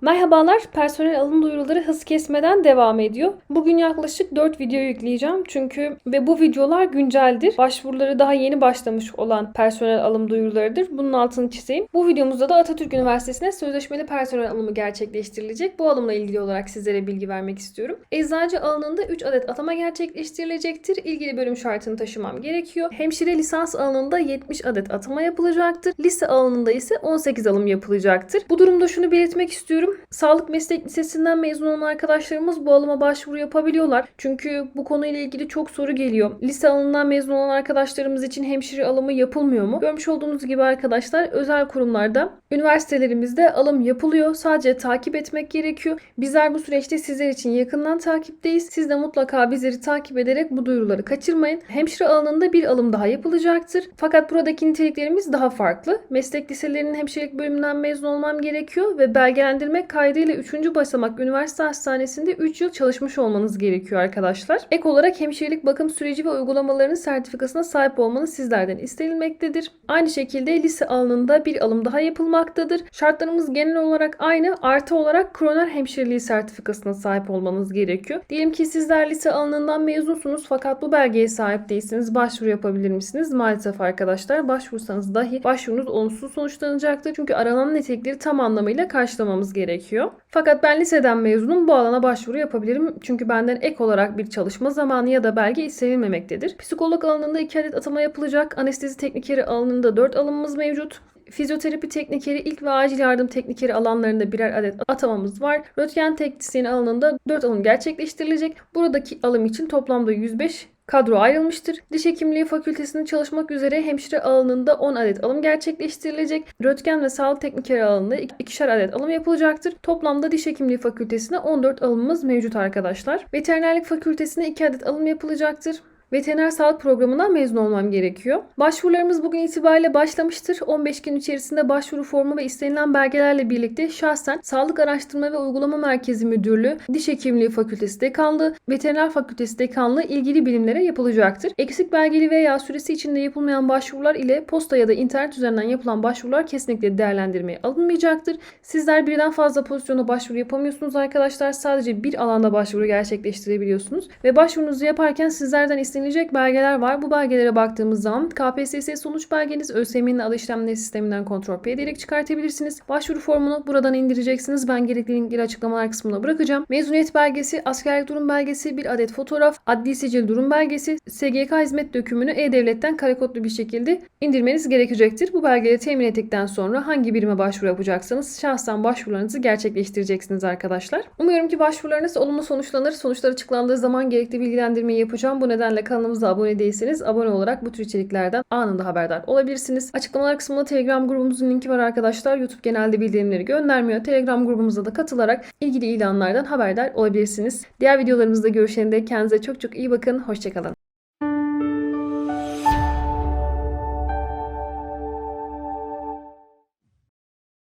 Merhabalar, personel alım duyuruları hız kesmeden devam ediyor. Bugün yaklaşık 4 video yükleyeceğim çünkü ve bu videolar günceldir. Başvuruları daha yeni başlamış olan personel alım duyurularıdır. Bunun altını çizeyim. Bu videomuzda da Atatürk Üniversitesi'ne sözleşmeli personel alımı gerçekleştirilecek. Bu alımla ilgili olarak sizlere bilgi vermek istiyorum. Eczacı alanında 3 adet atama gerçekleştirilecektir. İlgili bölüm şartını taşımam gerekiyor. Hemşire lisans alanında 70 adet atama yapılacaktır. Lise alanında ise 18 alım yapılacaktır. Bu durumda şunu belirtmek istiyorum. Sağlık Meslek Lisesi'nden mezun olan arkadaşlarımız bu alıma başvuru yapabiliyorlar. Çünkü bu konuyla ilgili çok soru geliyor. Lise alanından mezun olan arkadaşlarımız için hemşire alımı yapılmıyor mu? Görmüş olduğunuz gibi arkadaşlar özel kurumlarda, üniversitelerimizde alım yapılıyor. Sadece takip etmek gerekiyor. Bizler bu süreçte sizler için yakından takipteyiz. Siz de mutlaka bizleri takip ederek bu duyuruları kaçırmayın. Hemşire alanında bir alım daha yapılacaktır. Fakat buradaki niteliklerimiz daha farklı. Meslek liselerinin hemşirelik bölümünden mezun olmam gerekiyor ve belgelendirme kaydıyla 3. basamak üniversite hastanesinde 3 yıl çalışmış olmanız gerekiyor arkadaşlar. Ek olarak hemşirelik bakım süreci ve uygulamalarının sertifikasına sahip olmanız sizlerden istenilmektedir. Aynı şekilde lise alanında bir alım daha yapılmaktadır. Şartlarımız genel olarak aynı. Artı olarak kroner hemşireliği sertifikasına sahip olmanız gerekiyor. Diyelim ki sizler lise alanından mezunsunuz fakat bu belgeye sahip değilsiniz. Başvuru yapabilir misiniz? Maalesef arkadaşlar başvursanız dahi başvurunuz olumsuz sonuçlanacaktır. Çünkü aranan nitelikleri tam anlamıyla karşılamamız gerekiyor. Fakat ben liseden mezunum bu alana başvuru yapabilirim. Çünkü benden ek olarak bir çalışma zamanı ya da belge istenilmemektedir. Psikolog alanında 2 adet atama yapılacak. Anestezi teknikeri alanında 4 alımımız mevcut. Fizyoterapi teknikeri, ilk ve acil yardım teknikeri alanlarında birer adet atamamız var. Röntgen teknisyeni alanında 4 alım gerçekleştirilecek. Buradaki alım için toplamda 105 kadro ayrılmıştır. Diş hekimliği fakültesinde çalışmak üzere hemşire alanında 10 adet alım gerçekleştirilecek. Röntgen ve sağlık teknikeri alanında ikişer adet alım yapılacaktır. Toplamda diş hekimliği fakültesine 14 alımımız mevcut arkadaşlar. Veterinerlik fakültesine 2 adet alım yapılacaktır. Veteriner sağlık programından mezun olmam gerekiyor. Başvurularımız bugün itibariyle başlamıştır. 15 gün içerisinde başvuru formu ve istenilen belgelerle birlikte şahsen Sağlık Araştırma ve Uygulama Merkezi Müdürlüğü, Diş Hekimliği Fakültesi Dekanlığı, Veteriner Fakültesi Dekanlığı ilgili bilimlere yapılacaktır. Eksik belgeli veya süresi içinde yapılmayan başvurular ile posta ya da internet üzerinden yapılan başvurular kesinlikle değerlendirmeye alınmayacaktır. Sizler birden fazla pozisyona başvuru yapamıyorsunuz arkadaşlar. Sadece bir alanda başvuru gerçekleştirebiliyorsunuz. Ve başvurunuzu yaparken sizlerden istenilen istenilecek belgeler var. Bu belgelere baktığımız zaman KPSS sonuç belgeniz ÖSYM'nin adı işlemleri sisteminden kontrol P ederek çıkartabilirsiniz. Başvuru formunu buradan indireceksiniz. Ben gerekli linkleri açıklamalar kısmına bırakacağım. Mezuniyet belgesi, askerlik durum belgesi, bir adet fotoğraf, adli sicil durum belgesi, SGK hizmet dökümünü E-Devlet'ten karekodlu bir şekilde indirmeniz gerekecektir. Bu belgeleri temin ettikten sonra hangi birime başvuru yapacaksanız şahsen başvurularınızı gerçekleştireceksiniz arkadaşlar. Umuyorum ki başvurularınız olumlu sonuçlanır. Sonuçlar açıklandığı zaman gerekli bilgilendirmeyi yapacağım. Bu nedenle kanalımıza abone değilseniz abone olarak bu tür içeriklerden anında haberdar olabilirsiniz. Açıklamalar kısmında Telegram grubumuzun linki var arkadaşlar. YouTube genelde bildirimleri göndermiyor. Telegram grubumuza da katılarak ilgili ilanlardan haberdar olabilirsiniz. Diğer videolarımızda görüşene dek kendinize çok çok iyi bakın. Hoşçakalın.